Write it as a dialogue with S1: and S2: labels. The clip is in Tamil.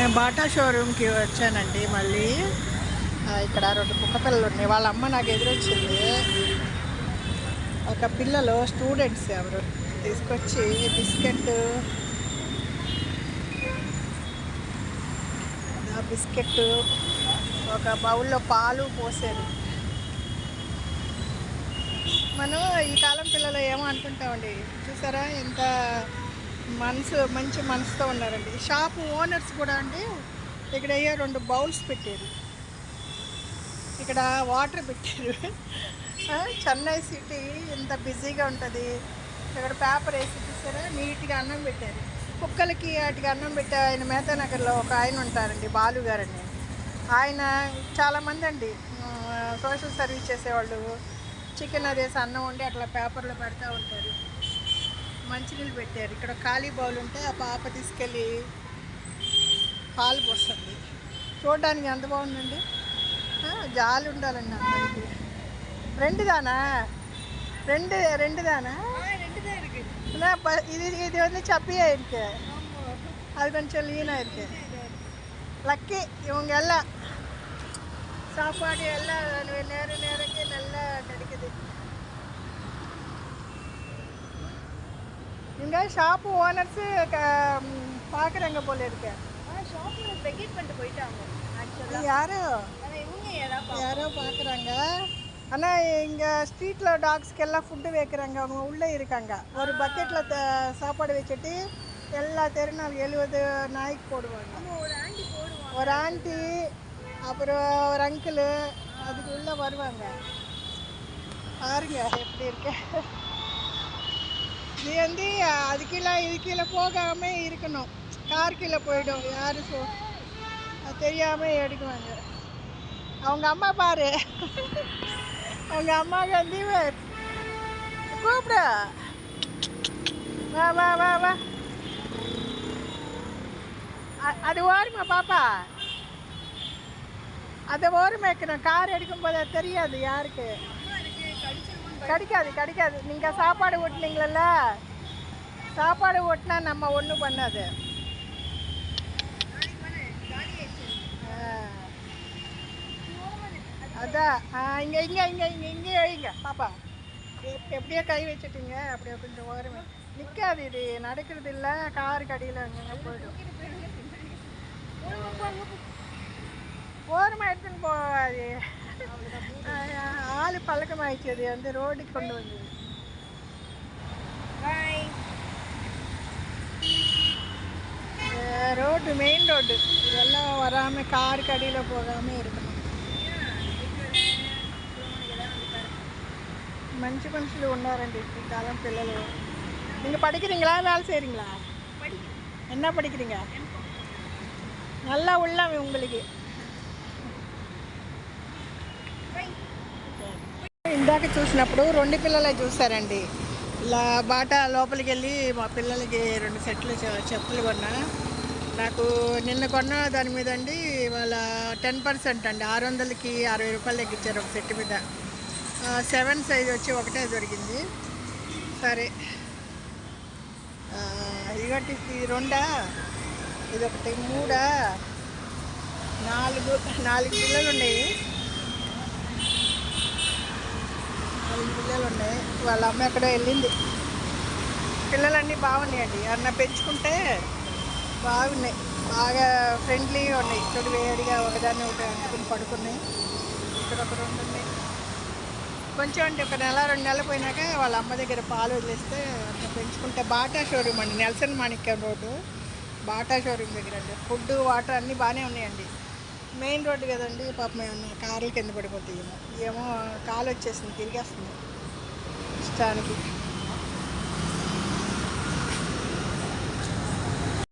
S1: నేను బాటా షోరూమ్కి వచ్చానండి మళ్ళీ. ఇక్కడ రెండు కుక్క పిల్లలు ఉన్నాయి. వాళ్ళ అమ్మ నాకు ఎదురొచ్చింది. ఒక పిల్లలు స్టూడెంట్స్ ఎవరు? తీసుకొచ్చి బిస్కెట్. ఆ బిస్కెట్ ఒక బౌల్లో పాలు పోసారు. మనం ఈ కాలం పిల్లలు ఏమో అనుకుంటామండి. చూసారా? ఎంత మనసు మంచి మనసుతో ఉన్నారండి. షాప్ ఓనర్స్ కూడా అండి ఇక్కడ అయ్యే రెండు బౌల్స్ పెట్టారు. ఇక్కడ వాటర్ పెట్టారు. చెన్నై సిటీ ఇంత బిజీగా ఉంటుంది. ఇక్కడ పేపర్ వేసి చూసారా నీట్గా అన్నం పెట్టారు. కుక్కలకి వాటికి అన్నం పెట్టే ఆయన మేతానగర్లో ఒక ఆయన ఉంటారండి బాలు గారని ఆయన చాలామంది అండి సోషల్ సర్వీస్ చేసేవాళ్ళు. చికెన్ అదేసి అన్నం వండి అట్లా పేపర్లో పెడతా ఉంటారు. మంచినీళ్ళు పెట్టారు. ఇక్కడ ఖాళీ బౌల్ ఉంటే ఆ పాప తీసుకెళ్ళి పాలు పోస్తుంది. చూడడానికి ఎంత బాగుందండి? జాలి ఉండాలండి అందరికీ. ரெண்டு தானா ரெண்டு ரெண்டு தானா இது இது வந்து சப்பியாக இருக்கு அது கொஞ்சம் லீனாக இருக்கு லக்கி இவங்க எல்லாம் சாப்பாடு எல்லாம் நேரம் நேரத்துக்கு நல்லா கிடைக்குது இங்கே ஷாப்பு ஓனர்ஸு பார்க்குறாங்க போல இருக்கு. யாரோ? யாரோ பார்க்குறாங்க ஆனால் இங்கே ஸ்ட்ரீட்டில் டாக்ஸ்க்கெல்லாம் ஃபுட்டு வைக்கிறாங்க. அவங்க உள்ளே இருக்காங்க. ஒரு பக்கெட்டில் சாப்பாடு வச்சுட்டு எல்லா தெருநாள் எழுபது நாய்க்கு போடுவாங்க.
S2: ஒரு ஆண்டி போடுவாங்க.
S1: ஒரு ஆண்டி அப்புறம் ஒரு அங்கிள் அதுக்கு உள்ளே வருவாங்க. பாருங்க எப்படி இருக்கு. இது வந்து அது கீழே இது கீழே போகாமல் இருக்கணும். கார் கீழே போயிடும் யாரும் சொ அது தெரியாமல் எடுக்குவாங்க அவங்க அம்மா பாரு. அவங்க அம்மாவுக்கு வந்து கூப்பிடு. வா வா வா வா. அது ஓருமே பாப்பா. அதை ஓரம் வைக்கணும். கார் எடுக்கும்போது அது தெரியாது யாருக்கு. கிடைக்காது கிடைக்காது. நீங்கள் சாப்பாடு ஓட்டினீங்கள சாப்பாடு ஓட்டினா நம்ம ஒன்றும் பண்ணாது. அதான் இங்கே இங்கே இங்கே இங்கே இங்கே வைங்க பாப்பா எப்படியோ கை வச்சுட்டீங்க. அப்படியே கொஞ்சம் ஓரமே. நிற்காது இது. நடக்கிறது இல்லை. கார் கடியில் அங்கே போயிடும். ஓரமாக எடுத்துன்னு போகாது ஆள் பழக்கமாயிடுச்சு அது வந்து ரோடுக்கு கொண்டு வந்து
S2: பாய்
S1: ரோடு மெயின் ரோடு இதெல்லாம் வராமல் கார் கடியில் போகாமல் இருக்கணும் మంచి మనుషులు ఉన్నారండి ఈ కాలం పిల్లలు நீங்கள் படிக்கிறீங்களா வேலை செய்கிறீங்களா என்ன படிக்கிறீங்க நல்லா உள்ளம் உங்களுக்கு ఇందాక చూసినప్పుడు రెండు పిల్లలే చూసారండి ఇలా బాట లోపలికి వెళ్ళి మా పిల్లలకి రెండు సెట్లు చెప్పులు కొన్నా. నాకు నిన్న కొన్న దాని మీద అండి వాళ్ళ టెన్ పర్సెంట్ అండి. ఆరు వందలకి అరవై రూపాయలు తగ్గించారు ఒక సెట్ మీద. సెవెన్ సైజ్ వచ్చి ఒకటే దొరికింది. సరే. ఆ, ఇదిగోటి రెండా ఇది ఒకటి మూడా? నాలుగు నాలుగు పిల్లలు ఉన్నాయి నాలుగు పిల్లలు ఉన్నాయి. వాళ్ళ అమ్మ ఎక్కడో వెళ్ళింది. పిల్లలన్నీ బాగున్నాయండి. అన్న పెంచుకుంటే బాగున్నాయి. బాగా ఫ్రెండ్లీగా ఉన్నాయి. చూడు వేడిగా ఒకదాన్ని ఒకటి అంటుకుని పడుకున్నాయి. ఇక్కడ ఒక రెండు ఉన్నాయి. కొంచెం అంటే ఒక నెల రెండు నెలలు పోయినాక వాళ్ళ అమ్మ దగ్గర పాలు వదిలేస్తే అట్లా పెంచుకుంటే బాటా షోరూమ్ అండి. Nelson Manikyam road. Bata showroom దగ్గర అండి. ఫుడ్ వాటర్ అన్నీ బాగానే ఉన్నాయండి. మెయిన్ రోడ్డు కదండి. పాపం ఏమన్నా కార్లు కింద పడిపోతాయి ఏమో ఏమో కాలు వచ్చేసింది తిరిగేస్తుంది. ఇష్టానికి.